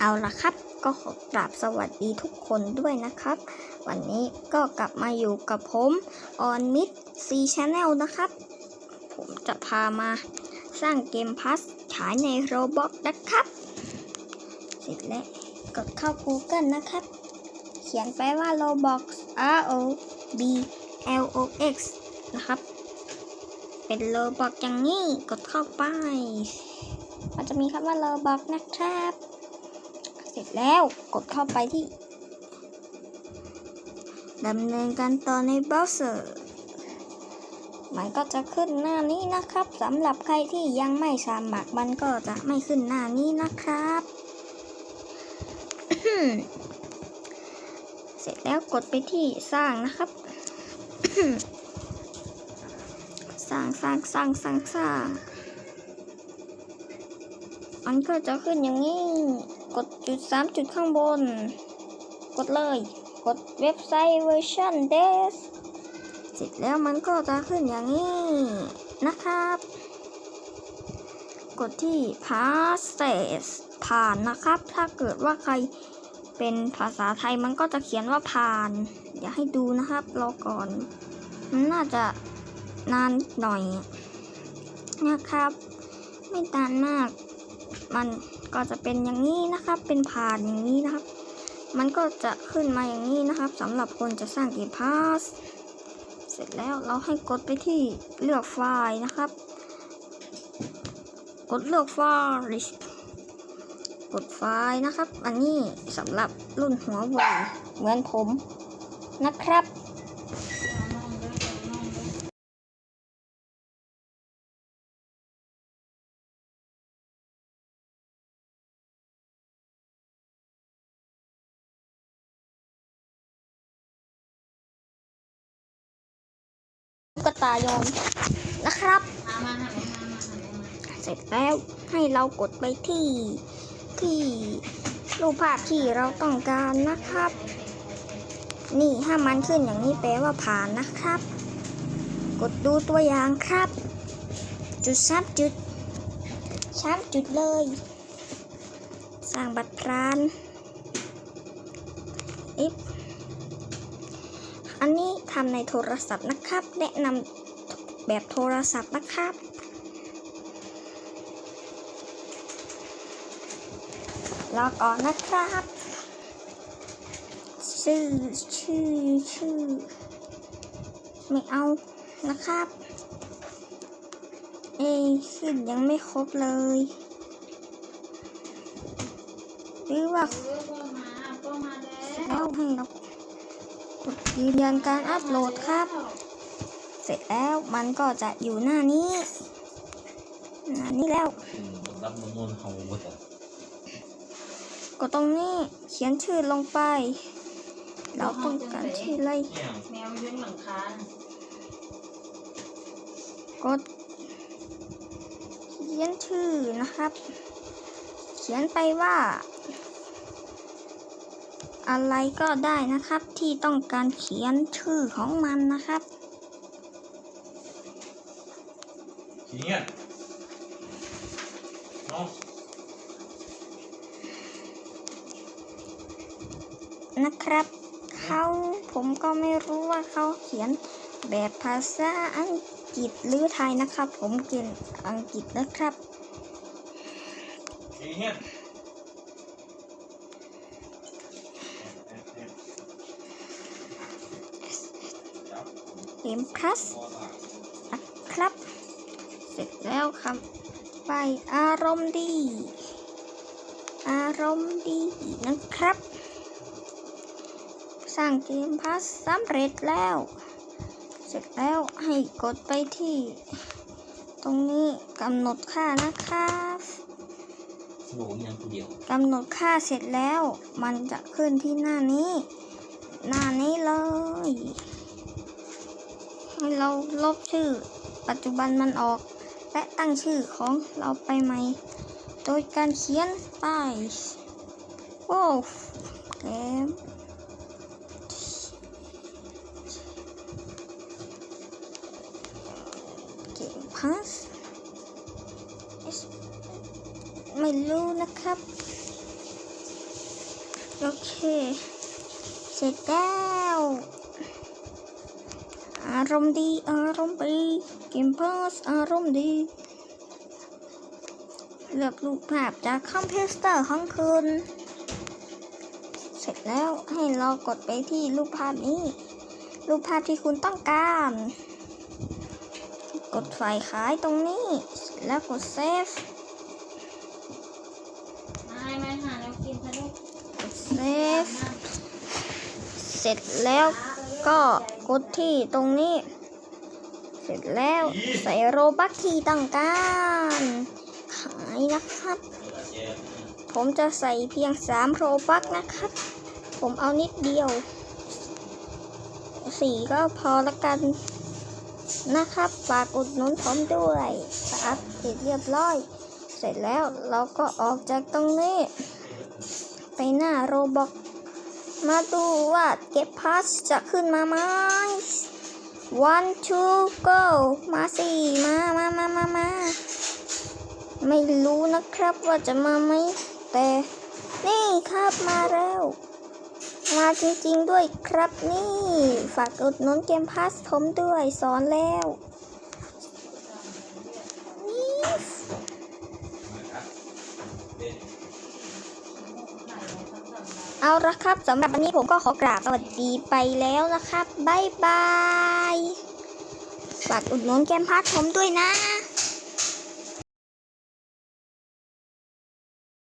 เอาละครับ ก็ขอกราบสวัสดีทุกคนด้วยนะครับ วันนี้ก็กลับมาอยู่กับผมออนมิดซีช n แนลนะครับ ผมจะพามาสร้างเกมพัสขายในโรบ็อกนะครับ เสร็จแล้วกดเข้า Google นะครับ เขียนไปว่า Roblox R O B L O X นะครับ เป็นโ o บอกอย่างนี้ กดเข้าไป มันจะมีคำว่า Roblox นะครับ ร็จแล้วกดเข้าไปที่ดำเนินการต่อในเบราว์เซอร์ มันก็จะขึ้นหน้านี้นะครับสำหรับใครที่ยังไม่สมัครมันก็จะไม่ขึ้นหน้านี้นะครับ เสร็จแล้วกดไปที่สร้างนะครับ สร้างสร้างสร้างสร้างสร้างมันก็จะขึ้นอย่างนี้ กดจุดสามจุดข้างบน กดเลย กดเว็บไซต์เวอร์ชันเดสเสร็จแล้วมันก็จะขึ้นอย่างนี้นะครับ กดที่ process ผ่านนะครับ ถ้าเกิดว่าใครเป็นภาษาไทยมันก็จะเขียนว่าผ่าน อย่าให้ดูนะครับ รอก่อน มันน่าจะนานหน่อยนะครับ ไม่นานมาก มันก็จะเป็นอย่างนี้นะครับ เป็นผ่านอย่างนี้นะครับ มันก็จะขึ้นมาอย่างนี้นะครับสำหรับคนจะสร้างเกมพาสเสร็จแล้วเราให้กดไปที่เลือกไฟล์นะครับ กดเลือกไฟล์กดไฟล์นะครับ อันนี้สำหรับรุ่นหัวเว่ยเหมือนผมนะครับ ตายอมนะครับเสร็จแล้วให้เรากดไปที่ที่รูปภาพที่เราต้องการนะครับ นี่ถ้ามันขึ้นอย่างนี้แปลว่าผ่านนะครับ กดดูตัวอย่างครับ จุดสามจุดสามจุดเลย สร้างบัตรร้านอิฟ ทำในโทรศัพท์นะครับ แนะนำแบบโทรศัพท์นะครับรอก่อนนะครับ ชื่อชื่อชื่อ ไม่เอานะครับ เอยขึ้นยังไม่ครบเลย หรือว่าเออพ่อมาพ่อมาแล้วแล้วให้เรากด ยืนยันการอัปโหลดครับ เสร็จแล้วมันก็จะอยู่หน้านี้หน้านี้แล้วอืมรับมนุนเขาหมดอะกดตรงนี้เขียนชื่อลงไป เราต้องการชื่ออะไรเนี่ยแมวยืนหลังคากด เขียนชื่อนะครับ เขียนไปว่า อะไรก็ได้นะครับ ที่ต้องการเขียนชื่อของมันนะครับทีเนี้ยเนาะนะครับเขาผมก็ไม่รู้ว่าเขาเขียนแบบภาษาอังกฤษหรือไทยนะครับ ผมเขียนอังกฤษนะครับทีเนี้ยเมพลัสนะครับ เสร็จแล้วครับ ไปอารมณ์ดี อารมณ์ดีนะครับ สร้างเกมพลัสสำเร็จแล้ว เสร็จแล้วให้กดไปที่ ตรงนี้กำหนดค่านะครับหนูยังคนเดียวกำหนดค่าเสร็จแล้ว มันจะขึ้นที่หน้านี้ หน้านี้เลยให้ เราลบชื่อ ปัจจุบันมันออก และตั้งชื่อของเราไปใหม่ โดยการเขียนป้ายโอ้เกมเกมพัสไม่รู้นะครับ โอเค เสร็จแล้ว อารมณ์ดี อารมณ์ดีเกมพาสอารมณ์ดี เลือกรูปภาพจากคอมพิวเตอร์ของคุณเสร็จแล้วให้เรากดไปที่รูปภาพนี้ รูปภาพที่คุณต้องการ กดไฟล์ขายตรงนี้เสร็จแล้วกดเซฟมาให้แม่หาแล้วกินซะลูกกดเซฟ เสร็จแล้วก็ กดที่ตรงนี้ เสร็จแล้วใส่โรบัคที่ต้องการขายนะครับ ผมจะใส่เพียง3โรบัคนะครับ ผมเอานิดเดียวสี่ก็พอละกันนะครับฝากอุดหนุนผมด้วยครับเสร็จเรียบร้อย เสร็จแล้วเราก็ออกจากตรงนี้ ไปหน้าโรบอก มาดูว่าเก็บพาสจะขึ้นมาไหม one two go มาสิมามามามามาไม่รู้นะครับว่าจะมาไหมแต่ นี่ครับมาแล้ว มาจริงๆด้วยครับนี่ ฝากอดนุนเกมพาสผมด้วยสอนแล้วนี่ เอาละครับสำหรับวันนี้ผมก็ขอกราบสวัสดีไปแล้วนะครับบ๊ายบายฝากอุดหนุนแกมพัดผมด้วยนะ